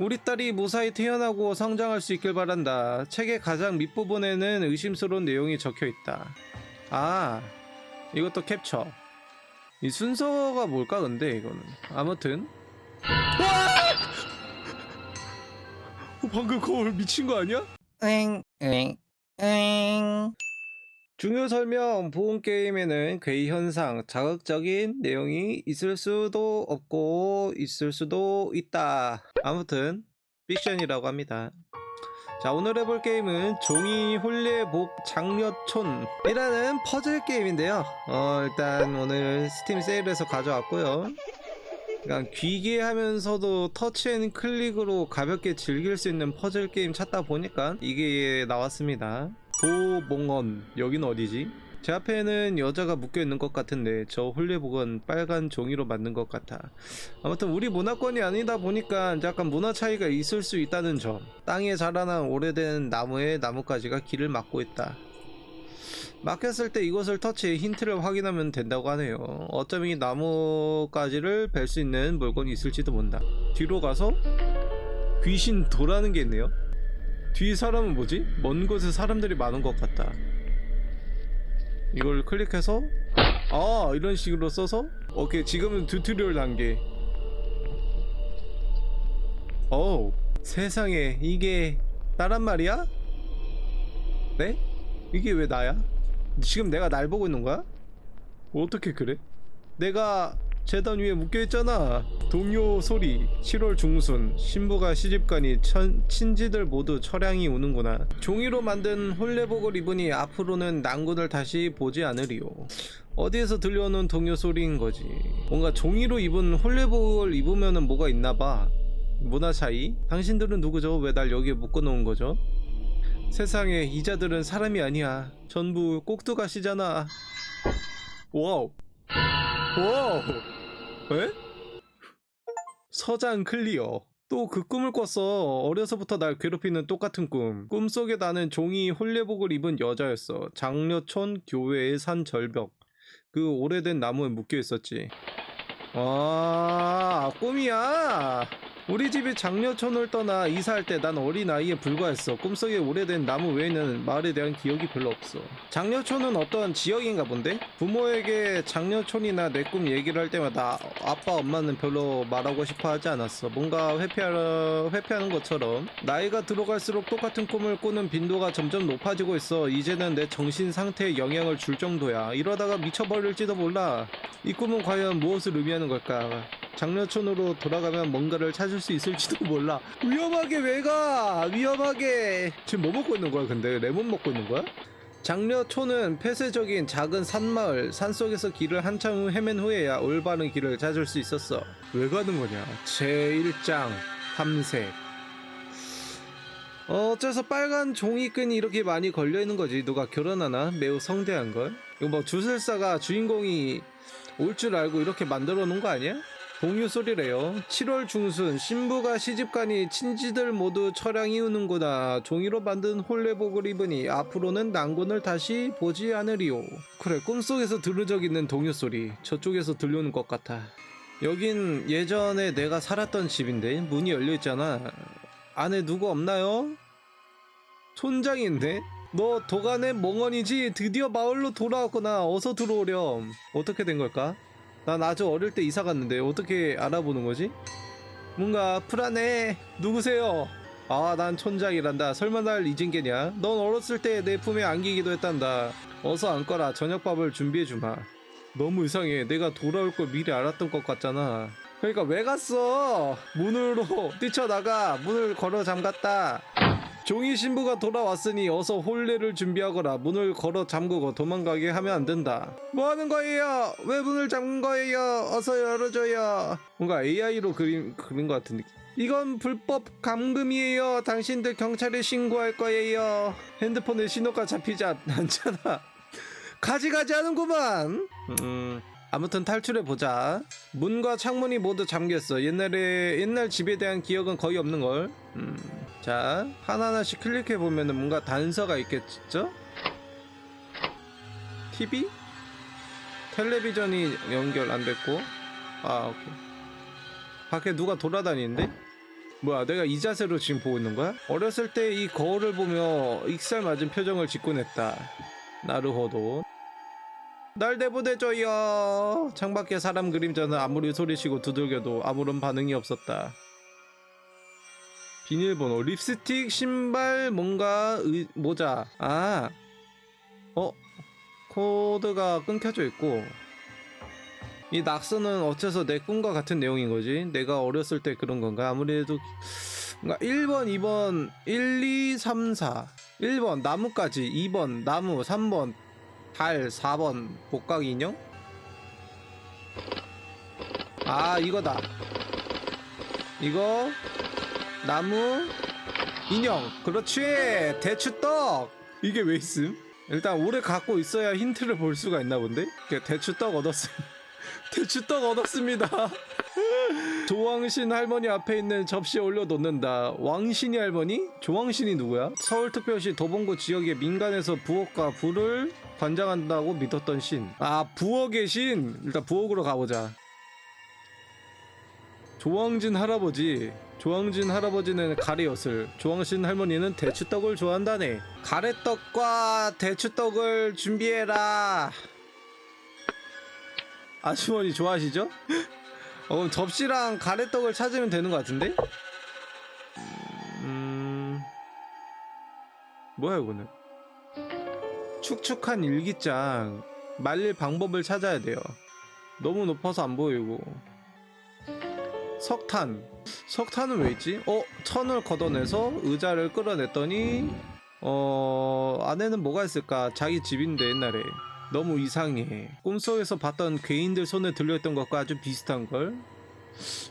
우리 딸이 무사히 태어나고 성장할 수 있길 바란다. 책의 가장 밑부분에는 의심스러운 내용이 적혀 있다. 아, 이것도 캡처. 이 순서가 뭘까 근데 이거는. 아무튼. 어, 방금 거울 미친 거 아니야? 응, 응, 응. 중요 설명 보험 게임에는 괴이 현상, 자극적인 내용이 있을 수도 없고 있을 수도 있다. 아무튼 픽션이라고 합니다. 자 오늘 해볼 게임은 종이 홀레복 장려촌이라는 퍼즐 게임인데요. 어 일단 오늘 스팀 세일에서 가져왔고요. 그냥 귀기하면서도 터치앤 클릭으로 가볍게 즐길 수 있는 퍼즐 게임 찾다 보니까 이게 나왔습니다. 도몽원 여긴 어디지? 제 앞에는 여자가 묶여 있는 것 같은데 저 홀레복은 빨간 종이로 만든 것 같아. 아무튼 우리 문화권이 아니다 보니까 약간 문화 차이가 있을 수 있다는 점. 땅에 자라난 오래된 나무에 나뭇가지가 길을 막고 있다. 막혔을 때 이것을 터치해 힌트를 확인하면 된다고 하네요. 어쩌면 이 나뭇가지를 벨수 있는 물건이 있을지도 모른다. 뒤로 가서 귀신 도라는 게 있네요. 뒤 사람은 뭐지? 먼 곳에 사람들이 많은 것 같다. 이걸 클릭해서 아 이런 식으로 써서 오케이 지금은 튜토리얼 단계. 어우 세상에 이게 나란 말이야? 네? 이게 왜 나야? 지금 내가 날 보고 있는 거야? 어떻게 그래? 내가 재단 위에 묶여있잖아. 동요 소리 7월 중순 신부가 시집가니 천, 친지들 모두 철양이 우는구나. 종이로 만든 홀레복을 입으니 앞으로는 낭군을 다시 보지 않으리요. 어디에서 들려오는 동요 소리인 거지. 뭔가 종이로 입은 홀레복을 입으면은 뭐가 있나봐. 문화 차이? 당신들은 누구죠? 왜 날 여기에 묶어놓은 거죠? 세상에 이자들은 사람이 아니야. 전부 꼭두가시잖아. 와우. 와우 에? 서장 클리어. 또 그 꿈을 꿨어. 어려서부터 날 괴롭히는 똑같은 꿈. 꿈속에 나는 종이 홀레복을 입은 여자였어. 장려촌 교회의 산 절벽. 그 오래된 나무에 묶여 있었지. 아 꿈이야 우리 집이 장려촌을 떠나 이사할 때 난 어린 아이에 불과했어. 꿈속에 오래된 나무 외에는 마을에 대한 기억이 별로 없어. 장려촌은 어떤 지역인가 본데? 부모에게 장려촌이나 내 꿈 얘기를 할 때마다 아빠 엄마는 별로 말하고 싶어 하지 않았어. 뭔가 회피하려, 회피하는 것처럼. 나이가 들어갈수록 똑같은 꿈을 꾸는 빈도가 점점 높아지고 있어. 이제는 내 정신 상태에 영향을 줄 정도야. 이러다가 미쳐버릴지도 몰라. 이 꿈은 과연 무엇을 의미하는 걸까? 장려촌으로 돌아가면 뭔가를 찾을 수 있을지도 몰라. 위험하게 왜 가? 위험하게. 지금 뭐 먹고 있는 거야, 근데? 레몬 먹고 있는 거야? 장려촌은 폐쇄적인 작은 산마을, 산속에서 길을 한참 헤맨 후에야 올바른 길을 찾을 수 있었어. 왜 가는 거냐? 제1장 탐색. 어, 어째서 빨간 종이끈이 이렇게 많이 걸려 있는 거지? 누가 결혼하나? 매우 성대한 걸? 이거 뭐 주술사가 주인공이 올 줄 알고 이렇게 만들어 놓은 거 아니야? 동요 소리래요. 7월 중순 신부가 시집가니 친지들 모두 철양 이 우는구나. 종이로 만든 홀레복을 입으니 앞으로는 난군을 다시 보지 않으리요. 그래 꿈속에서 들은 적 있는 동요 소리. 저쪽에서 들려오는 것 같아. 여긴 예전에 내가 살았던 집인데 문이 열려 있잖아. 안에 누구 없나요? 촌장인데? 너 도간의 멍언이지? 드디어 마을로 돌아왔구나. 어서 들어오렴. 어떻게 된 걸까? 난 아주 어릴 때 이사 갔는데 어떻게 알아보는 거지? 뭔가 불안해. 누구세요? 아, 난 촌장이란다. 설마 날 잊은 게냐? 넌 어렸을 때 내 품에 안기기도 했단다. 어서 앉거라. 저녁밥을 준비해 주마. 너무 이상해. 내가 돌아올 걸 미리 알았던 것 같잖아. 그러니까 왜 갔어? 문으로 뛰쳐나가. 문을 걸어 잠갔다. 종이 신부가 돌아왔으니 어서 홀례를 준비하거라. 문을 걸어 잠그고 도망가게 하면 안 된다. 뭐 하는 거예요? 왜 문을 잠근 거예요? 어서 열어줘요. 뭔가 AI로 그린, 그린 것 같은 느낌. 이건 불법 감금이에요. 당신들 경찰에 신고할 거예요. 핸드폰에 신호가 잡히지 않- 않잖아. 가지가지 하는구만. 음. 아무튼 탈출해 보자. 문과 창문이 모두 잠겼어. 옛날에 옛날 집에 대한 기억은 거의 없는 걸. 음. 자 하나하나씩 클릭해 보면 은 뭔가 단서가 있겠죠? TV? 텔레비전이 연결 안 됐고 아 오케이 밖에 누가 돌아다니는데? 뭐야 내가 이 자세로 지금 보고 있는 거야? 어렸을 때 이 거울을 보며 익살 맞은 표정을 짓곤 했다 나르호도 날 내보내줘요 창밖에 사람 그림자는 아무리 소리치고 두들겨도 아무런 반응이 없었다 비밀번호 립스틱 신발 뭔가 의, 모자. 아 어? 코드가 끊겨져 있고. 이 낙서는 어째서 내 꿈과 같은 내용인 거지? 내가 어렸을 때 그런 건가? 아무래도 뭔가 1번, 2번, 1, 2, 3, 4 1번 나무까지. 2번 나무. 3번 달. 4번 복각 인형? 아 이거다. 이거 나무 인형 그렇지 대추떡 이게 왜 있음? 일단 오래 갖고 있어야 힌트를 볼 수가 있나 본데 대추떡 얻었음 대추떡 얻었습니다 조왕신 할머니 앞에 있는 접시에 올려놓는다 왕신이 할머니? 조왕신이 누구야? 서울특별시 도봉구 지역의 민간에서 부엌과 불을 관장한다고 믿었던 신. 아 부엌의 신. 일단 부엌으로 가보자. 조왕진 할아버지. 조왕진 할아버지는 가래엿을, 조왕신 할머니는 대추떡을 좋아한다네. 가래떡과 대추떡을 준비해라. 아주머니 좋아하시죠? 어, 그럼 접시랑 가래떡을 찾으면 되는 것 같은데? 음... 뭐야 이거는? 축축한 일기장 말릴 방법을 찾아야 돼요. 너무 높아서 안 보이고 석탄 석탄은 왜 있지? 어 천을 걷어내서 의자를 끌어냈더니 어 안에는 뭐가 있을까? 자기 집인데 옛날에 너무 이상해. 꿈속에서 봤던 괴인들 손에 들려있던 것과 아주 비슷한 걸.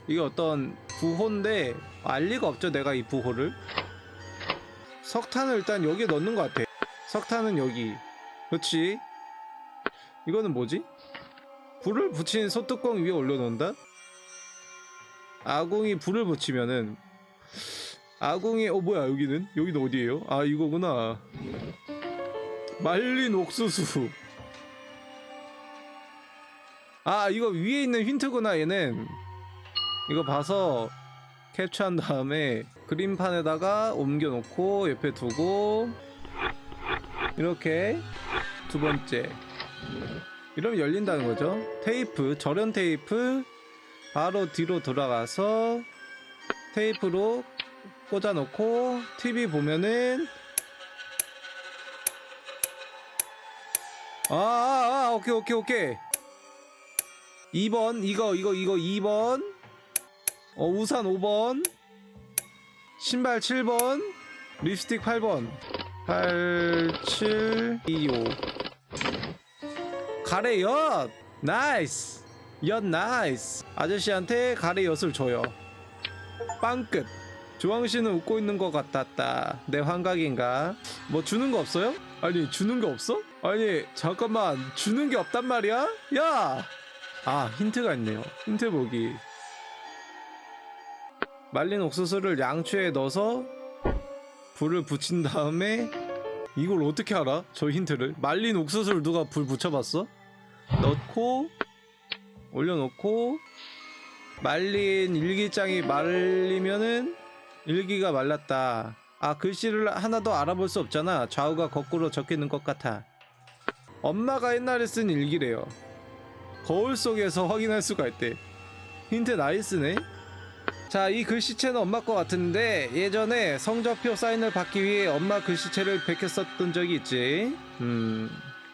이게 어떤 부호인데 알 리가 없죠 내가 이 부호를. 석탄을 일단 여기에 넣는 것 같아. 석탄은 여기. 그렇지. 이거는 뭐지? 불을 붙인 소뚜껑 위에 올려놓는다? 아궁이 불을 붙이면은 아궁이 어 뭐야 여기는? 여기는 어디예요? 아 이거구나. 말린 옥수수. 아 이거 위에 있는 힌트구나 얘는 이거 봐서 캡처한 다음에 그림판에다가 옮겨놓고 옆에 두고 이렇게 두 번째 이러면 열린다는 거죠 테이프 절연 테이프 바로 뒤로 돌아가서 테이프로 꽂아놓고 TV 보면은 아, 아, 아 오케이 오케이 오케이. 2번 이거 이거 이거 2번. 어 우산 5번. 신발 7번. 립스틱 8번. 8 7 2 5 가래 엿. 나이스 엿 나이스 아저씨한테 가래 엿을 줘요 빵끝 조항씨는 웃고 있는 것 같았다 내 환각인가 뭐 주는 거 없어요? 아니 주는 거 없어? 아니 잠깐만 주는 게 없단 말이야? 야 아 힌트가 있네요 힌트 보기 말린 옥수수를 양초에 넣어서 불을 붙인 다음에 이걸 어떻게 알아? 저 힌트를 말린 옥수수를 누가 불 붙여봤어? 넣고 올려놓고 말린 일기장이 말리면은 일기가 말랐다 아 글씨를 하나 더 알아볼 수 없잖아 좌우가 거꾸로 적혀 있는 것 같아 엄마가 옛날에 쓴 일기래요 거울 속에서 확인할 수가 있대. 힌트 나이스네. 자, 이 글씨체는 엄마 거 같은데 예전에 성적표 사인을 받기 위해 엄마 글씨체를 베꼈었던 적이 있지. 음.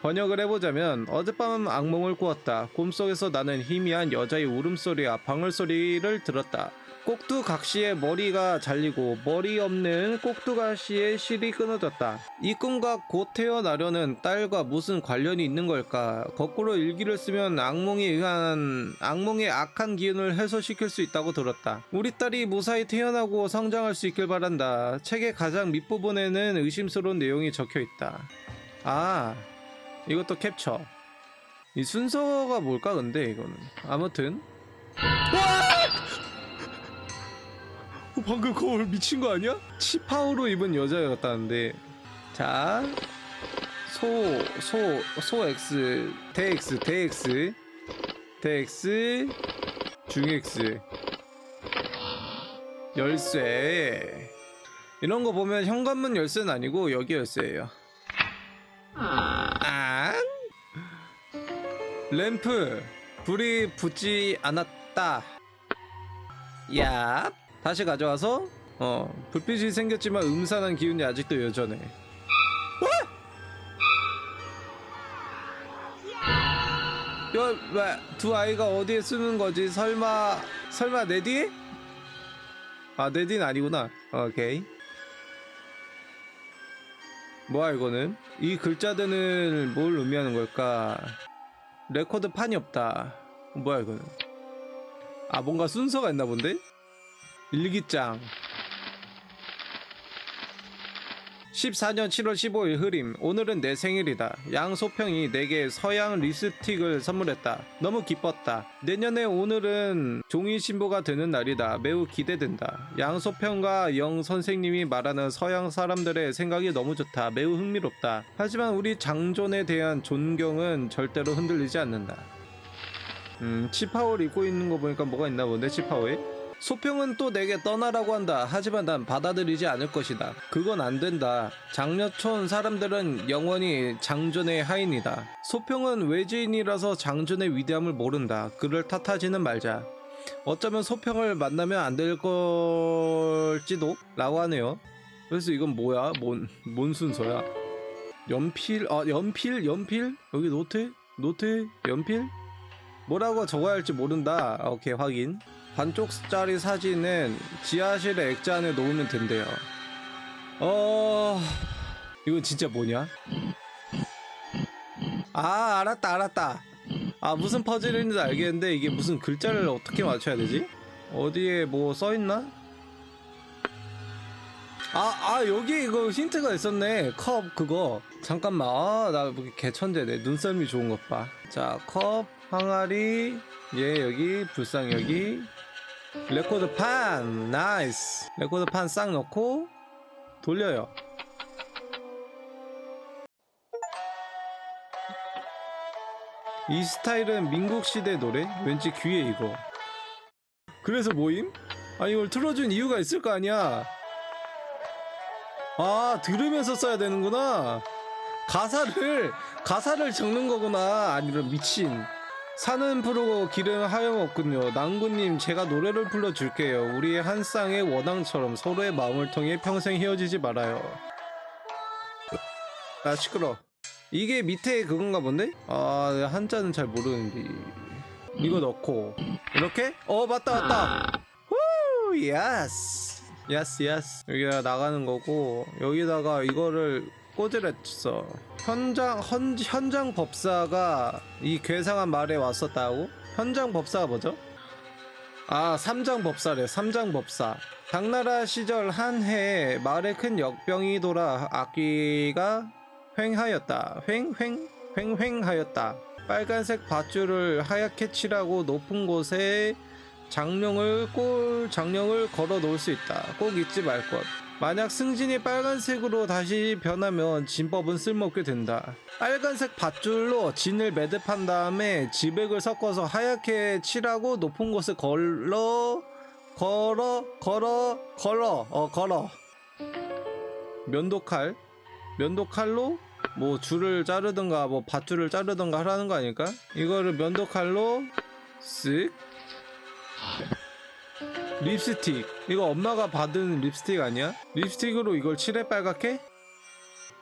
번역을 해보자면 어젯밤 악몽을 꾸었다. 꿈속에서 나는 희미한 여자의 울음소리와 방울소리를 들었다. 꼭두각시의 머리가 잘리고 머리 없는 꼭두각시의 실이 끊어졌다. 이 꿈과 곧 태어나려는 딸과 무슨 관련이 있는 걸까? 거꾸로 일기를 쓰면 악몽에 의한 악몽의 악한 기운을 해소시킬 수 있다고 들었다. 우리 딸이 무사히 태어나고 성장할 수 있길 바란다. 책의 가장 밑부분에는 의심스러운 내용이 적혀 있다. 아, 이것도 캡처. 이 순서가 뭘까 근데 이거는? 아무튼. 어, 방금 거울 미친 거 아니야? 치파오로 입은 여자였다는데. 자 소, 소, 소 X, 대 X, 대 X, 대 X, 중 X 열쇠. 이런 거 보면 현관문 열쇠는 아니고 여기 열쇠예요. 아 램프 불이 붙지 않았다 야 다시 가져와서 어 불빛이 생겼지만 음산한 기운이 아직도 여전해 왜두 아이가 어디에 쓰는 거지? 설마 설마 내 뒤에? 아내 뒤는 아니구나. 오케이. 뭐야 이거는? 이 글자들은 뭘 의미하는 걸까? 레코드 판이 없다. 뭐야 이거는? 아 뭔가 순서가 있나 본데? 일기장 14년 7월 15일 흐림. 오늘은 내 생일이다. 양소평이 내게 서양 립스틱을 선물했다. 너무 기뻤다. 내년에 오늘은 종이 신부가 되는 날이다. 매우 기대된다. 양소평과 영 선생님이 말하는 서양 사람들의 생각이 너무 좋다. 매우 흥미롭다. 하지만 우리 장존에 대한 존경은 절대로 흔들리지 않는다. 음 치파오를 입고 있는 거 보니까 뭐가 있나 본데 치파오에 소평은 또 내게 떠나라고 한다. 하지만 난 받아들이지 않을 것이다. 그건 안 된다. 장려촌 사람들은 영원히 장존의 하인이다. 소평은 외지인이라서 장존의 위대함을 모른다. 그를 탓하지는 말자. 어쩌면 소평을 만나면 안 될 걸지도? 라고 하네요. 그래서 이건 뭐야? 뭔, 뭔 순서야? 연필? 아, 연필? 연필? 여기 노트? 노트? 연필? 뭐라고 적어야 할지 모른다. 아, 오케이, 확인. 반쪽짜리 사진은 지하실의 액자 안에 놓으면 된대요. 어, 이건 진짜 뭐냐? 아, 알았다, 알았다. 아, 무슨 퍼즐인지 알겠는데 이게 무슨 글자를 어떻게 맞춰야 되지? 어디에 뭐 써있나? 아, 아, 여기 이거 힌트가 있었네. 컵 그거. 잠깐만. 아, 나 개천재네. 눈썰미 좋은 것 봐. 자, 컵, 항아리, 얘 여기, 불상 여기, 레코드 판 나이스. 레코드 판 싹 넣고 돌려요. 이 스타일은 민국 시대 노래? 왠지 귀에 이거. 그래서 모임? 아 이걸 틀어준 이유가 있을 거 아니야. 아 들으면서 써야 되는구나. 가사를 가사를 적는 거구나. 아니면 미친 산은 푸르고 길은 하염없군요. 낭구님, 제가 노래를 불러줄게요. 우리의 한 쌍의 원앙처럼 서로의 마음을 통해 평생 헤어지지 말아요. 아, 시끄러. 이게 밑에 그건가 본데? 아, 한자는 잘 모르는데. 이거 넣고. 이렇게? 어, 맞다, 맞다. 후, 예스. 예스, 예스. 여기가 나가는 거고, 여기다가 이거를 꽂으랬어. 현장 헌, 현장 법사가 이 괴상한 말에 왔었다고? 현장 법사가 뭐죠? 아 삼장 법사래 삼장 법사 당나라 시절 한 해에 마을에 큰 역병이 돌아 악귀가 횡하였다 횡 횡 횡 횡하였다 빨간색 밧줄을 하얗게 칠하고 높은 곳에 장룡을 꼴 장룡을 걸어 놓을 수 있다 꼭 잊지 말 것 만약 승진이 빨간색으로 다시 변하면 진법은 쓸모없게 된다. 빨간색 밧줄로 진을 매듭한 다음에 지백을 섞어서 하얗게 칠하고 높은 곳에 걸러 걸어 걸어 걸어 어 걸어 면도칼 면도칼로 뭐 줄을 자르든가 뭐 밧줄을 자르든가 하라는 거 아닐까? 이거를 면도칼로 쓱 립스틱 이거 엄마가 받은 립스틱 아니야? 립스틱으로 이걸 칠해 빨갛게?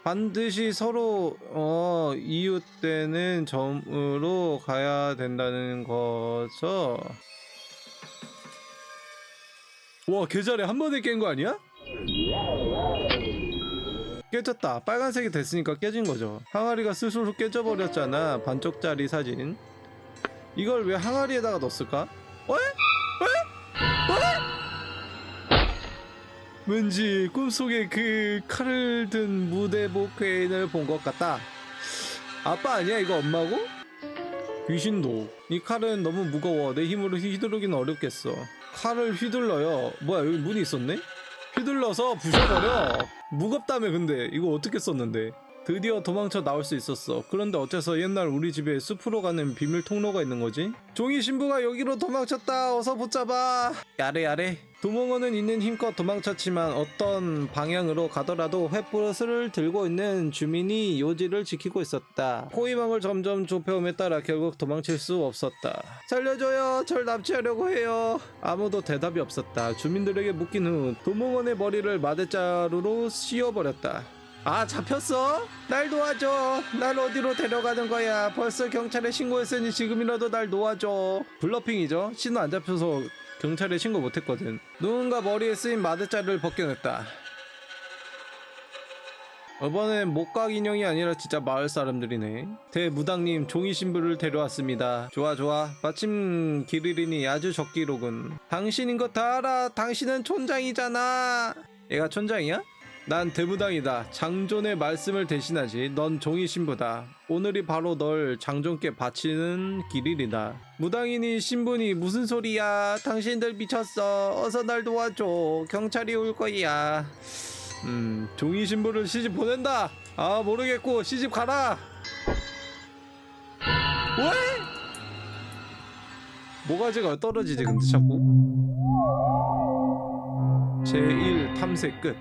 반드시 서로 어 이웃 되는 점으로 가야 된다는 거죠. 와 계절에 한 번에 깬 거 아니야? 깨졌다. 빨간색이 됐으니까 깨진 거죠. 항아리가 스스로 깨져버렸잖아. 반쪽짜리 사진. 이걸 왜 항아리에다가 넣었을까? 어? 왠지 꿈속에 그 칼을 든 무대복 괴인을 본 것 같다. 아빠 아니야? 이거 엄마고? 귀신도. 이 칼은 너무 무거워. 내 힘으로 휘두르기는 어렵겠어. 칼을 휘둘러요. 뭐야, 여기 문이 있었네? 휘둘러서 부셔버려. 무겁다며, 근데. 이거 어떻게 썼는데? 드디어 도망쳐 나올 수 있었어. 그런데 어째서 옛날 우리 집에 숲으로 가는 비밀 통로가 있는 거지? 종이 신부가 여기로 도망쳤다. 어서 붙잡아. 야래 야래. 도몽어는 있는 힘껏 도망쳤지만 어떤 방향으로 가더라도 횃불을 들고 있는 주민이 요지를 지키고 있었다. 호위망을 점점 좁혀옴에 따라 결국 도망칠 수 없었다. 살려줘요. 절 납치하려고 해요. 아무도 대답이 없었다. 주민들에게 묶인 후 도몽원의 머리를 마대자루로 씌워버렸다. 아 잡혔어? 날 도와줘. 날 어디로 데려가는 거야? 벌써 경찰에 신고했으니 지금이라도 날 놓아줘. 블러핑이죠? 신호 안 잡혀서 경찰에 신고 못했거든. 누군가 머리에 쓰인 마대자루를 벗겨냈다. 이번엔 목각 인형이 아니라 진짜 마을 사람들이네. 대무당님 종이 신부를 데려왔습니다. 좋아 좋아. 마침 기르리니 아주 적기로군 당신인 거 다 알아. 당신은 촌장이잖아. 얘가 촌장이야? 난 대무당이다. 장존의 말씀을 대신하지. 넌 종이 신부다. 오늘이 바로 널 장존께 바치는 길이다. 무당이니 신부니 무슨 소리야? 당신들 미쳤어. 어서 날 도와줘. 경찰이 올 거야. 음, 종이 신부를 시집 보낸다. 아 모르겠고 시집 가라. 왜? 모가지가 떨어지지 근데 자꾸. 제1 탐색 끝.